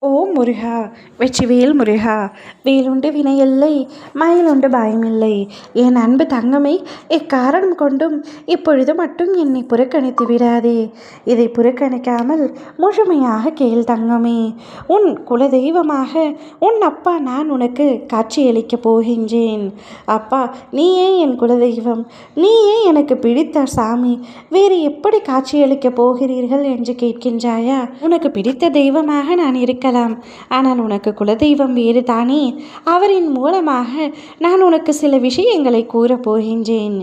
ஓ முருகா வெற்றிவேல் முருகா வேலுண்டு வினையில்லை மயிலுண்டு பயமில்லை. என் அன்பு தங்கமே எக்காரணம் கொண்டும் இப்பொழுது மட்டும் என்னை புறக்கணித்து விடாதே. இதை புறக்கணிக்காமல் முழுமையாக கேள் தங்கமே. உன் குலதெய்வமாக உன் அப்பா நான் உனக்கு காட்சியளிக்கப் போகின்றேன். அப்பா நீயே என் குலதெய்வம் நீயே எனக்கு பிடித்த சாமி. வேறு எப்படி காட்சியளிக்கப் போகிறீர்கள் என்று கேட்கின்றாயா? உனக்கு பிடித்த தெய்வமாக நான் இருக்க இருக்கலாம் ஆனால் உனக்கு குலதெய்வம் வேறு தானே அவரின் மூலமாக நான் உனக்கு சில விஷயங்களை கூறப் போகின்றேன்.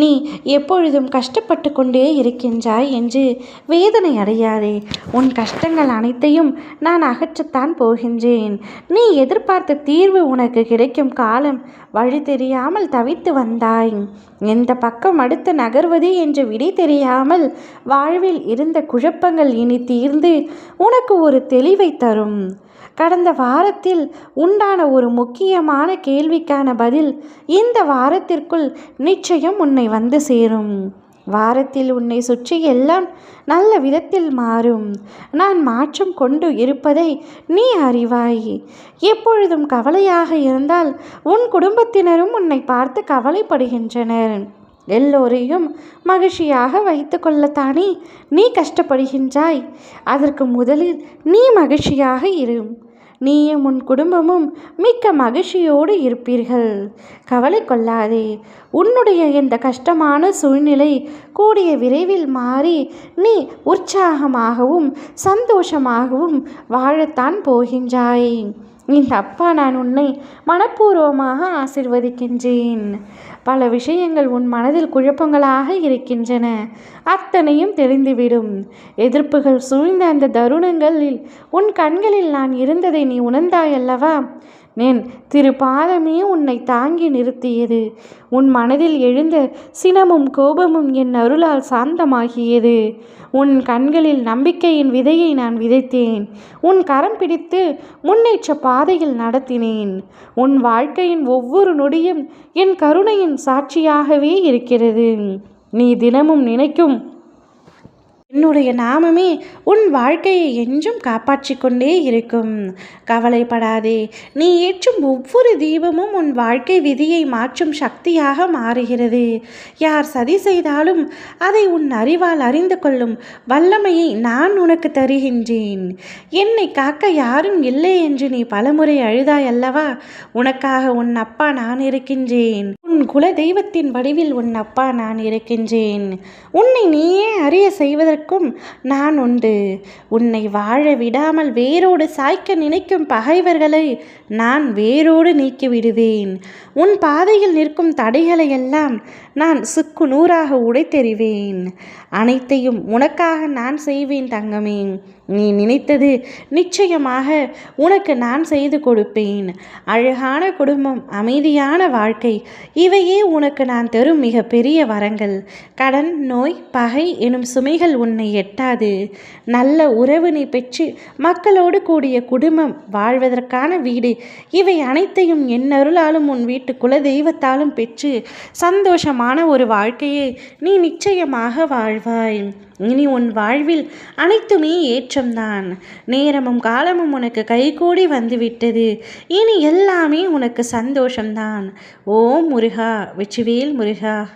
நீ எப்பொழுதும் கஷ்டப்பட்டு கொண்டே இருக்கின்றாய் என்று வேதனை அடையாதே. உன் கஷ்டங்கள் அனைத்தையும் நான் அகற்றத்தான் போகின்றேன். நீ எதிர்பார்த்த தீர்வு உனக்கு கிடைக்கும் காலம் வழி தெரியாமல் தவித்து வந்தாய். எந்த பக்கம் அடுத்து நகர்வது என்று விடை தெரியாமல் வாழ்வில் இருந்த குழப்பங்கள் இனி தீர்ந்து உனக்கு ஒரு தெளிவை தரும். கடந்த வாரத்தில் உண்டான ஒரு முக்கியமான கேள்விக்கான பதில் இந்த வாரத்திற்குள் நிச்சயம் உன்னை வந்து சேரும். வாரத்தில் உன்னை சுற்றி எல்லாம் நல்ல விதத்தில் மாறும். நான் மாற்றம் கொண்டு இருப்பதை நீ அறிவாய். எப்பொழுதும் கவலையாக இருந்தால் உன் குடும்பத்தினரும் உன்னை பார்த்து கவலைப்படுகின்றனர். எல்லோரையும் மகிழ்ச்சியாக வைத்து கொள்ளத்தானே நீ கஷ்டப்படுகின்றாய். அதற்கு முதலில் நீ மகிழ்ச்சியாக இரு. நீயும் உன் குடும்பமும் மிக்க மகிழ்ச்சியோடு இருப்பீர்கள். கவலை கொள்ளாதே. உன்னுடைய இந்த கஷ்டமான சூழ்நிலை கூடிய விரைவில் மாறி நீ உற்சாகமாகவும் சந்தோஷமாகவும் வாழத்தான் போகின்றாய். இந்த அப்பா நான் உன்னை மனப்பூர்வமாக ஆசிர்வதிக்கின்றேன். பல விஷயங்கள் உன் மனதில் குழப்பங்களாக இருக்கின்றன. அத்தனையும் தெரிந்துவிடும். எதிர்ப்புகள் சூழ்ந்த அந்த தருணங்களில் உன் கண்களில் நான் இருந்ததை நீ உணர்ந்தாயல்லவா? நேன் திருப்பாதமே உன்னை தாங்கி நிறுத்தியது. உன் மனதில் எழுந்த சினமும் கோபமும் என் அருளால் சாந்தமாகியது. உன் கண்களில் நம்பிக்கையின் விதையை நான் விதைத்தேன். உன் கரம் பிடித்து முன்னேற்ற பாதையில் நடத்தினேன். உன் வாழ்க்கையின் ஒவ்வொரு நொடியும் என் கருணையின் சாட்சியாகவே இருக்கிறது. நீ தினமும் நினைக்கும் என்னுடைய நாமமே உன் வாழ்க்கையை என்றும் காப்பாற்றி கொண்டே இருக்கும். கவலைப்படாதே. நீ ஏற்றும் ஒவ்வொரு தீபமும் உன் வாழ்க்கை விதியை மாற்றும் சக்தியாக மாறுகிறது. யார் சதி செய்தாலும் அதை உன் அறிவால் அறிந்து கொள்ளும் வல்லமையை நான் உனக்கு தருகின்றேன். என்னை காக்க யாரும் இல்லை என்று நீ பலமுறை அழுதாய் அல்லவா? உனக்காக உன் அப்பா நான் இருக்கின்றேன். உன் குல தெய்வத்தின் வடிவில் உன் அப்பா நான் இருக்கின்றேன். உன்னை நீயே அறிய செய்வதற்கும் நான் உண்டு. உன்னை வாழ விடாமல் வேரோடு சாய்க்க நினைக்கும் பகைவர்களை நான் வேரோடு நீக்கிவிடுவேன் உன் பாதையில் நிற்கும் தடைகளை எல்லாம் நான் சுக்கு நூறாக உடைத்தெறிவேன். அனைத்தையும் உனக்காக நான் செய்வேன் தங்கமே. நீ நினைத்தது நிச்சயமாக உனக்கு நான் செய்து கொடுப்பேன். அழகான குடும்பம் அமைதியான வாழ்க்கை இவையே உனக்கு நான் தரும் மிக பெரிய வரங்கள். கடன் நோய் பகை எனும் சுமைகள் உன்னை எட்டாது. நல்ல உறவு நீ பெற்று மக்களோடு கூடிய குடும்பம் வாழ்வதற்கான வீடு இவை அனைத்தையும் என் அருளாலும் உன் வீட்டு குல தெய்வத்தாலும் பெற்று சந்தோஷமான ஒரு வாழ்க்கையை நீ நிச்சயமாக வாழ்வாய். இனி உன் வாழ்வில் அனைத்துமே ஏற்றம்தான். நேரமும் காலமும் உனக்கு கைகூடி வந்துவிட்டது. இனி எல்லாமே உனக்கு சந்தோஷம்தான். ஓம் முருகா வெற்றிவேல் முருகா.